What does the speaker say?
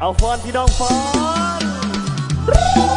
เอาฟอนพี่น้องฟอน